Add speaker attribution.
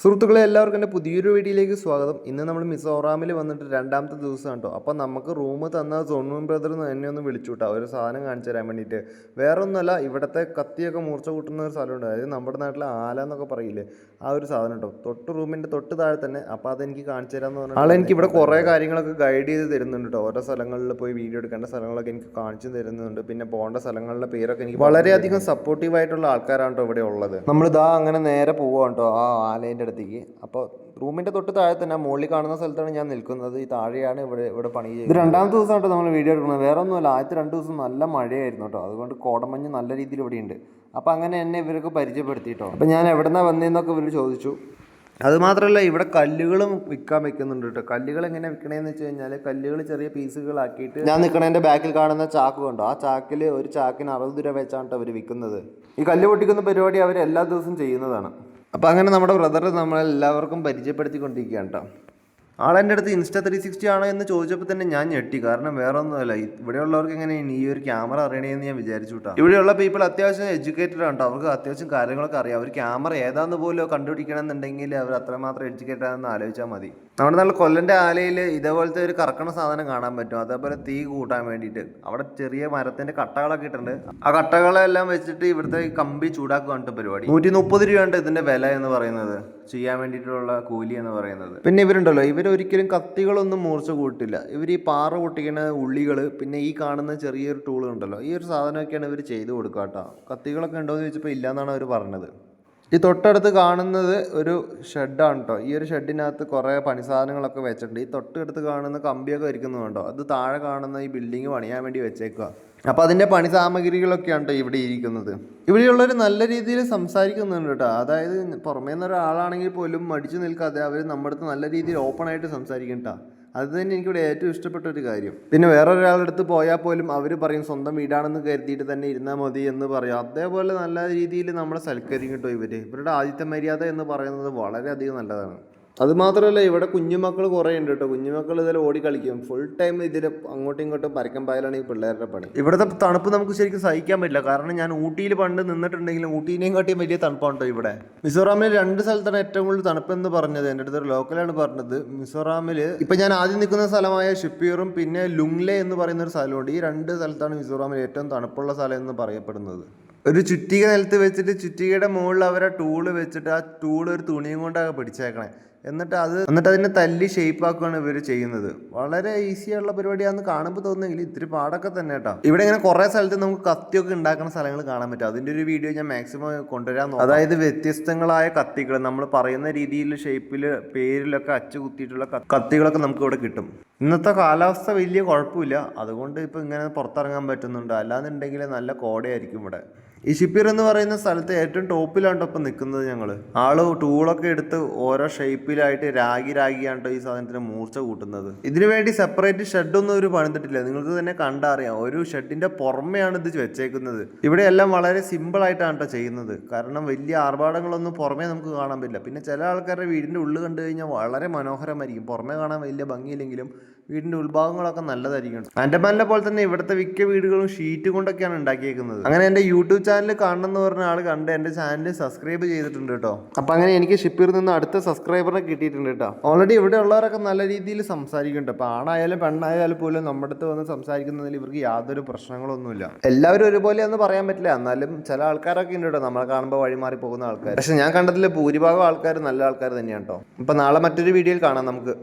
Speaker 1: സുഹൃത്തുക്കളെ എല്ലാവർക്കും എന്റെ പുതിയൊരു വീഡിയോയിലേക്ക് സ്വാഗതം. ഇന്ന് നമ്മൾ മിസോറാമിൽ വന്നിട്ട് രണ്ടാമത്തെ ദിവസം കേട്ടോ. അപ്പോൾ നമുക്ക് റൂം തന്ന സോണും ബ്രദർ എന്നെ ഒന്ന് വിളിച്ചു കേട്ടോ. ഒരു സാധനം കാണിച്ചു തരാൻ വേണ്ടിയിട്ട്. വേറെ ഒന്നുമല്ല ഇവിടുത്തെ കത്തിയൊക്കെ മൂർച്ച കൂട്ടുന്ന ഒരു സ്ഥലമുണ്ട്. അതായത് നമ്മുടെ നാട്ടിൽ ആല എന്നൊക്കെ പറയില്ലേ ആ ഒരു സാധനം കേട്ടോ. തൊട്ട് റൂമിന്റെ തൊട്ട് താഴെ തന്നെ. അപ്പോൾ അതെനിക്ക് കാണിച്ചു തരാമെന്ന് പറഞ്ഞാൽ ആളെ എനിക്ക് ഇവിടെ കുറേ കാര്യങ്ങളൊക്കെ ഗൈഡ് ചെയ്ത് തരുന്നുണ്ട് കേട്ടോ. ഓരോ സ്ഥലങ്ങളിൽ പോയി വീഡിയോ എടുക്കേണ്ട സ്ഥലങ്ങളൊക്കെ എനിക്ക് കാണിച്ചു തരുന്നുണ്ട്. പിന്നെ പോകേണ്ട സ്ഥലങ്ങളുടെ പേരൊക്കെ എനിക്ക് വളരെയധികം സപ്പോർട്ടീവ് ആയിട്ടുള്ള ആൾക്കാരാണ് കേട്ടോ ഇവിടെ ഉള്ളത്. നമ്മളിതാ അങ്ങനെ നേരെ പോവാണ് കേട്ടോ. ആ ആലേന്റെ അടുത്തേക്ക്. അപ്പോൾ റൂമിന്റെ തൊട്ട് താഴെ തന്നെ മുകളിൽ കാണുന്ന സ്ഥലത്താണ് ഞാൻ നിൽക്കുന്നത്. ഈ താഴെയാണ് ഇവിടെ ഇവിടെ പണി ചെയ്യുന്നത്. ഇത് രണ്ടാമത്തെ ദിവസമായിട്ട് നമ്മൾ വീഡിയോ എടുക്കുന്നത്. വേറെ ഒന്നുമല്ല ആദ്യത്തെ രണ്ട് ദിവസം നല്ല മഴയായിരുന്നു കേട്ടോ. അതുകൊണ്ട് കോടമഞ്ഞ് നല്ല രീതിയിൽ ഇവിടെ ഉണ്ട്. അപ്പോൾ അങ്ങനെ എന്നെ ഇവരൊക്കെ പരിചയപ്പെടുത്തിയിട്ടോ അപ്പോൾ ഞാൻ എവിടെന്നാ വന്നതെന്നൊക്കെ ഇവർ ചോദിച്ചു. അതുമാത്രമല്ല ഇവിടെ കല്ലുകളും വിൽക്കാൻ വെക്കുന്നുണ്ട് കേട്ടോ. കല്ലുകൾ എങ്ങനെ വിൽക്കണേന്ന് വെച്ച് കഴിഞ്ഞാൽ കല്ലുകൾ ചെറിയ പീസുകളാക്കിയിട്ട് ഞാൻ നിൽക്കണതിന്റെ ബാക്കിൽ കാണുന്ന ചാക്ക് കണ്ടോ? ആ ചാക്കിൽ ഒരു ചാക്കിന് അറുപത് രൂപ വെച്ചാണ് അവർ വിൽക്കുന്നത്. ഈ കല്ല് പൊട്ടിക്കുന്ന പരിപാടി അവർ എല്ലാ ദിവസവും ചെയ്യുന്നതാണ്. അപ്പോൾ അങ്ങനെ നമ്മുടെ ബ്രദർ നമ്മളെല്ലാവർക്കും പരിചയപ്പെടുത്തിക്കൊണ്ടിരിക്കുകയാണ് കേട്ടോ. ആളെന്റെ അടുത്ത് ഇൻസ്റ്റ ത്രീ സിക്സ്റ്റി ആണോ എന്ന് ചോദിച്ചപ്പോൾ തന്നെ ഞാൻ ഞെട്ടി. കാരണം വേറെ ഒന്നുമല്ല ഇവിടെയുള്ളവർക്ക് എങ്ങനെയാണ് ഈ ഒരു ക്യാമറ അറിയണേന്ന് ഞാൻ വിചാരിച്ചു കേട്ടോ ഇവിടെയുള്ള പീപ്പിൾ അത്യാവശ്യം എഡ്യൂക്കേറ്റഡ് ആണ് അവർക്ക് അത്യാവശ്യം കാര്യങ്ങളൊക്കെ അറിയാം. അവർ ക്യാമറ ഏതാന്ന് പോലും കണ്ടുപിടിക്കണം എന്നുണ്ടെങ്കിൽ അവർ അത്രമാത്രം എഡ്യൂക്കേറ്റഡ് ആണെന്ന് ആലോചിച്ചാൽ മതി. നമ്മുടെ നല്ല കൊല്ലന്റെ ആലയിൽ ഇതേപോലത്തെ ഒരു കറക്കണ സാധനം കാണാൻ പറ്റും. അതേപോലെ തീ കൂട്ടാൻ വേണ്ടിയിട്ട്. അവിടെ ചെറിയ മരത്തിന്റെ കട്ടകളൊക്കെ ഇട്ടുണ്ട് ആ കട്ടകളെല്ലാം വെച്ചിട്ട് ഇവിടുത്തെ കമ്പി ചൂടാക്കുകയാണ് പരിപാടി. നൂറ്റി മുപ്പത് രൂപയാണ് ഇതിന്റെ വില എന്ന് പറയുന്നത്. ചെയ്യാൻ വേണ്ടിയിട്ടുള്ള കൂലി എന്ന് പറയുന്നത്. പിന്നെ ഇവരുണ്ടല്ലോ ഇവർ ഒരിക്കലും കത്തികളൊന്നും മൂർച്ച കൂട്ടില്ല. ഇവർ ഈ പാറ പൊട്ടിക്കുന്ന ഉള്ളികൾ പിന്നെ ഈ കാണുന്ന ചെറിയൊരു ടൂൾ ഉണ്ടല്ലോ ഈ ഒരു സാധനമൊക്കെയാണ് ഇവർ ചെയ്ത് കൊടുക്കുക കേട്ടോ കത്തികളൊക്കെ ഉണ്ടോ എന്ന് ചോദിച്ചപ്പോൾ ഇല്ലയെന്നാണ് അവർ പറഞ്ഞത്. ഈ തൊട്ടടുത്ത് കാണുന്നത് ഒരു ഷെഡാണ് കേട്ടോ ഈ ഒരു ഷെഡിനകത്ത് കുറേ പണി സാധനങ്ങളൊക്കെ വെച്ചിട്ടുണ്ട്. ഈ തൊട്ടടുത്ത് കാണുന്ന കമ്പിയൊക്കെ വരിക്കുന്നത് കണ്ടോ? അത് താഴെ കാണുന്ന ഈ ബിൽഡിങ് പണിയാൻ വേണ്ടി വെച്ചേക്കുക അപ്പോൾ അതിന്റെ പണി സാമഗ്രികളൊക്കെയാണ് കേട്ടോ ഇവിടെ ഇരിക്കുന്നത്. ഇവിടെയുള്ളവർ നല്ല രീതിയിൽ സംസാരിക്കുന്നുണ്ട് കേട്ടോ അതായത് പുറമേ ഒരാളാണെങ്കിൽ പോലും മടിച്ചു നിൽക്കാതെ അവർ നമ്മുടെ അടുത്ത് നല്ല രീതിയിൽ ഓപ്പൺ ആയിട്ട് സംസാരിക്കും കേട്ടോ അത് തന്നെ എനിക്കിവിടെ ഏറ്റവും ഇഷ്ടപ്പെട്ട ഒരു കാര്യം. പിന്നെ വേറൊരാളുടെ അടുത്ത് പോയാൽ പോലും അവർ പറയും സ്വന്തം വീടാണെന്ന് കരുതിയിട്ട് തന്നെ ഇരുന്നാൽ മതി എന്ന് പറയും. അതേപോലെ നല്ല രീതിയിൽ നമ്മളെ സൽക്കരിക്കും കേട്ടോ ഇവർ ഇവരുടെ ആദ്യത്തെ മര്യാദ എന്ന് പറയുന്നത് വളരെയധികം നല്ലതാണ്. അത് മാത്രമല്ല ഇവിടെ കുഞ്ഞുമക്കൾ കുറേ ഉണ്ട് കേട്ടോ കുഞ്ഞുമക്കൾ ഇതിൽ ഓടി കളിക്കും. ഫുൾ ടൈം ഇതിൽ അങ്ങോട്ടും ഇങ്ങോട്ടും പരക്കം പായലാണ് ഈ പിള്ളേരുടെ പണി. ഇവിടുത്തെ തണുപ്പ് നമുക്ക് ശരിക്കും സഹിക്കാൻ പറ്റില്ല. കാരണം ഞാൻ ഊട്ടിയിൽ പണ്ട് നിന്നിട്ടുണ്ടെങ്കിലും ഊട്ടീനെയും കാട്ടിയും വലിയ തണുപ്പാണ് കേട്ടോ ഇവിടെ. മിസോറാമിൽ രണ്ട് സ്ഥലത്താണ് ഏറ്റവും കൂടുതൽ തണുപ്പ് എന്ന് പറഞ്ഞത്. എന്റെ അടുത്തൊരു ലോക്കലാണ് പറഞ്ഞത്. മിസോറാമിൽ ഇപ്പം ഞാൻ ആദ്യം നിൽക്കുന്ന സ്ഥലമായ ഷിപ്പിയറും പിന്നെ ലുങ്ലെ എന്ന് പറയുന്ന ഒരു സ്ഥലമുണ്ട്. ഈ രണ്ട് സ്ഥലത്താണ് മിസോറാമിൽ ഏറ്റവും തണുപ്പുള്ള സ്ഥലം എന്ന് പറയപ്പെടുന്നത്. ഒരു ചുറ്റിക നിലത്ത് വെച്ചിട്ട് ചുറ്റികയുടെ മുകളിൽ അവരെ ടൂൾ വെച്ചിട്ട് ആ ടൂൾ ഒരു തുണിയും കൊണ്ടൊക്കെ പിടിച്ചേക്കണേ. എന്നിട്ട് അത് എന്നിട്ട് അതിനെ തല്ലി ഷേപ്പ് ആക്കുകയാണ് ഇവർ ചെയ്യുന്നത്. വളരെ ഈസി ആയിട്ടുള്ള പരിപാടിയാണെന്ന് കാണുമ്പോൾ തോന്നുന്നെങ്കിൽ ഇത്തിരി പാടൊക്കെ തന്നെ കേട്ടോ. ഇവിടെ ഇങ്ങനെ കുറേ സ്ഥലത്ത് നമുക്ക് കത്തിയൊക്കെ ഉണ്ടാക്കുന്ന സ്ഥലങ്ങൾ കാണാൻ പറ്റും. അതിന്റെ ഒരു വീഡിയോ ഞാൻ മാക്സിമം കൊണ്ടുവരാൻ അതായത് വ്യത്യസ്തങ്ങളായ കത്തികൾ നമ്മൾ പറയുന്ന രീതിയിൽ ഷേപ്പിൽ പേരിലൊക്കെ അച്ചു കുത്തിയിട്ടുള്ള കത്തികളൊക്കെ നമുക്ക് ഇവിടെ കിട്ടും. ഇന്നത്തെ കാലാവസ്ഥ വലിയ കുഴപ്പമില്ല. അതുകൊണ്ട് ഇപ്പോൾ ഇങ്ങനെ പുറത്തിറങ്ങാൻ പറ്റുന്നുണ്ട്. അല്ലാന്നുണ്ടെങ്കിൽ നല്ല കോടയായിരിക്കും ഇവിടെ. ഈ ഷിപ്പിർ എന്ന് പറയുന്ന സ്ഥലത്ത് ഏറ്റവും ടോപ്പിലാണ് ഇപ്പം നിൽക്കുന്നത് ഞങ്ങൾ ആൾ ടൂളൊക്കെ എടുത്ത് ഓരോ ഷേപ്പിലായിട്ട് രാഗി രാഗിയാണ് ഈ സാധനത്തിന് മൂർച്ച കൂട്ടുന്നത്? ഇതിനു വേണ്ടി സെപ്പറേറ്റ് ഷെഡൊന്നും ഒരു പണിതിട്ടില്ല. നിങ്ങൾക്ക് തന്നെ കണ്ടറിയാം. ഒരു ഷെഡിന്റെ പുറമെയാണ് ഇത് വെച്ചേക്കുന്നത്. ഇവിടെ എല്ലാം വളരെ സിമ്പിൾ ആയിട്ടാണ് കേട്ടോ ചെയ്യുന്നത്. കാരണം വലിയ ആർഭാടങ്ങളൊന്നും പുറമേ നമുക്ക് കാണാൻ പറ്റില്ല. പിന്നെ ചില ആൾക്കാരുടെ വീടിന്റെ ഉള്ളിൽ കണ്ടു കഴിഞ്ഞാൽ വളരെ മനോഹരമായിരിക്കും. പുറമേ കാണാൻ വലിയ ഭംഗിയില്ലെങ്കിലും വീടിന്റെ ഉൾഭാഗങ്ങളൊക്കെ നല്ലതായിരിക്കും. ആൻഡമാനിലെ പോലെ തന്നെ ഇവിടുത്തെ മിക്ക വീടുകളും ഷീറ്റ് കൊണ്ടൊക്കെയാണ് ഉണ്ടാക്കിയേക്കുന്നത്. അങ്ങനെ എന്റെ യൂട്യൂബ് ചാനൽ കാണണം എന്ന് പറഞ്ഞ ആൾ കണ്ട് എന്റെ ചാനൽ സബ്സ്ക്രൈബ് ചെയ്തിട്ടുണ്ട് കേട്ടോ അപ്പം അങ്ങനെ എനിക്ക് ഷിപ്പിൽ നിന്ന് അടുത്ത സബ്സ്ക്രൈബറിനെ കിട്ടിയിട്ടുണ്ട് കേട്ടോ. ഓൾറെഡി ഇവിടെ ഉള്ളവരൊക്കെ നല്ല രീതിയിൽ സംസാരിക്കുന്നുണ്ട്. അപ്പോൾ ആണായാലും പെണ്ണായാലും പോലും നമ്മുടെ അടുത്ത് വന്ന് സംസാരിക്കുന്നതിൽ ഇവർക്ക് യാതൊരു പ്രശ്നങ്ങളൊന്നുമില്ല. എല്ലാവരും ഒരുപോലെ എന്ന് പറയാൻ പറ്റില്ല. എന്നാലും ചില ആൾക്കാരൊക്കെ ഉണ്ട് കേട്ടോ. നമ്മളെ കാണുമ്പോൾ വഴിമാറി പോകുന്ന ആൾക്കാർ പക്ഷെ ഞാൻ കണ്ടതിൽ ഭൂരിഭാഗം ആൾക്കാർ നല്ല ആൾക്കാർ തന്നെയാണ് കേട്ടോ. അപ്പം നാളെ മറ്റൊരു വീഡിയോയിൽ കാണാം നമുക്ക്.